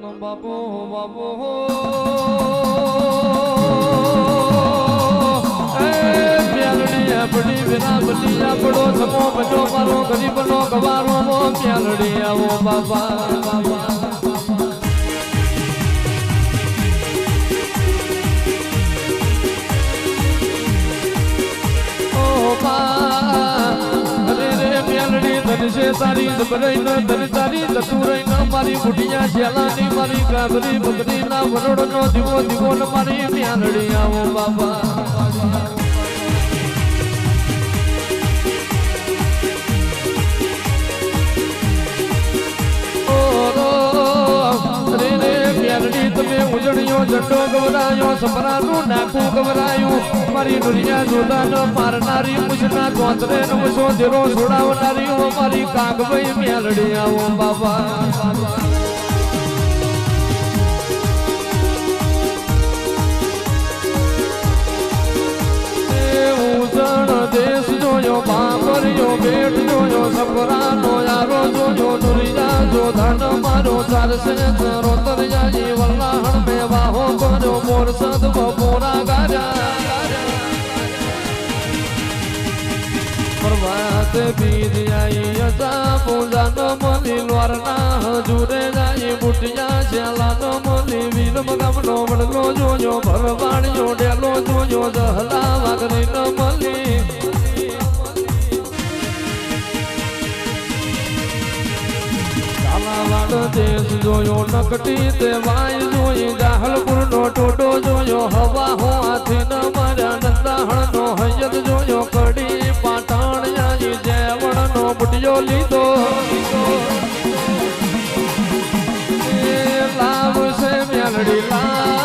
બાબો બાબો આપણી વિરામડી આપણો સમો બજો મારો ગરીબનો ગવારો મો. મ્યાલડી આવો બાબા બાબા ધનશે તારી જબરઈ ન ધન તારી જતુરઈ ન મારી બુઢિયા શેલાની મારી કાબરી બકરી ના વરોડ નો દીવો દીવો ન મારી મ્યાલડી આવો બાબા. ઉજળિયો ઝંડો ગવરાયો સપરાનું નાખું ગવરાયું મારી દુનિયા જોતા મારનારી મુજના ગોતરે ન મુસો ધીરો છોડાવનારી ઓ મારી કાગભાઈ મેલડી આવો બાબા. બાબરિયો બેટ યારો જોયો, દુરિયા જો ધન મારો ચાલશે ચરો પ્રભાત બીજ આઈ અજા પૂજા ન મળી હજુરે જાય, બુટિયા શ્યાલાનો ન વીર મગમનો વડલો જોયો ભરવાણિયો ડેલો જોયો, જહલા વાગરી ન મળી દેશ જોયો, નકટી તે વાય જોઈ જાહલપુર નો ટોટો જોયો, હવા હોવાથી ન બુટિયો લીધો. લાવશે લાવ છે લાવ.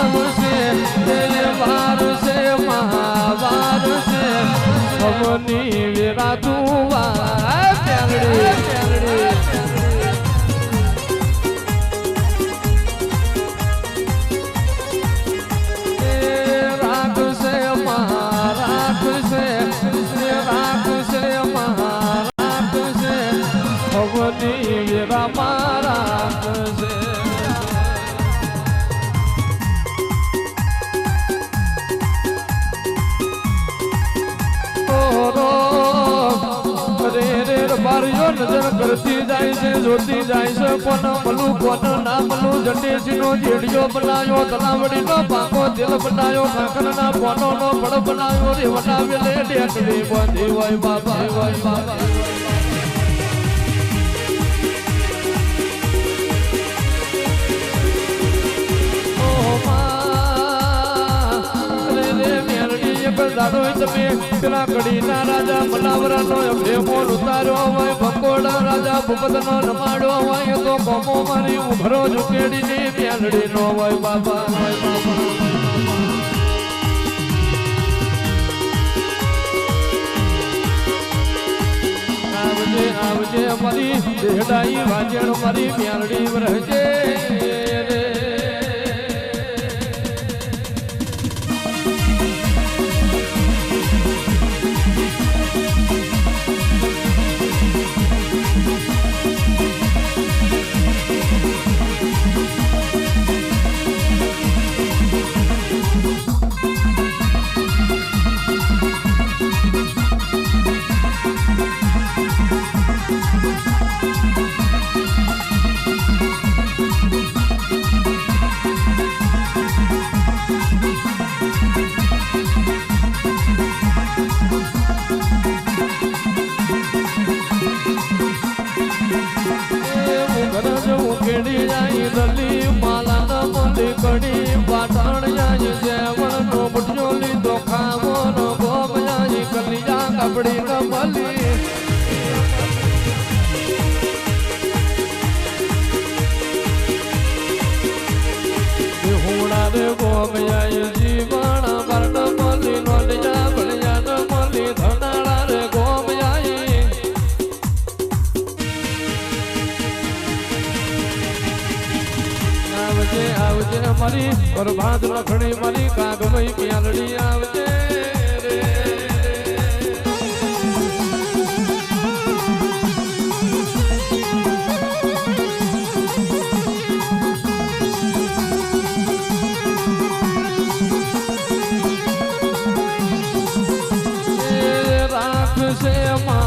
રે નજર કરતી જાય છે, જોતી જાય છે. કોણ મલું કોણ ના મલું જટેસી જેડિયો બનાયો તલાવડી પાકો દિલ બનાયો ખાખર ના કોનો પડ બનાયો રે વટાવે લે ડેકડી બાંધી હોય બાબા હોય બાબા. મેરડી તમે પેલા કડીના રાજા મલાવરાનો ભેમો ઉતાર્યો હોય ભકોડા રાજા ભૂપતનો રમાડ્યો હોય તો કોમો મારી ઉભરો ઝુકેડીની મેલડી નો હોય બાબા હોય બાબા આવજે આવજે મારી દેહડાઈ વાજણ મારી મેલડી રહજે જવું જાય દલી માલા ન કડી પાટણ જાય જેવણ નો બુટિયો લીધો ખાવો નો ગોમ જાય કલિયા કપડી ન મળી ગોમ આવજે મરી બરબાદ રખડી મરી કાગમય પ્યાલડી આવજે રાખશે મા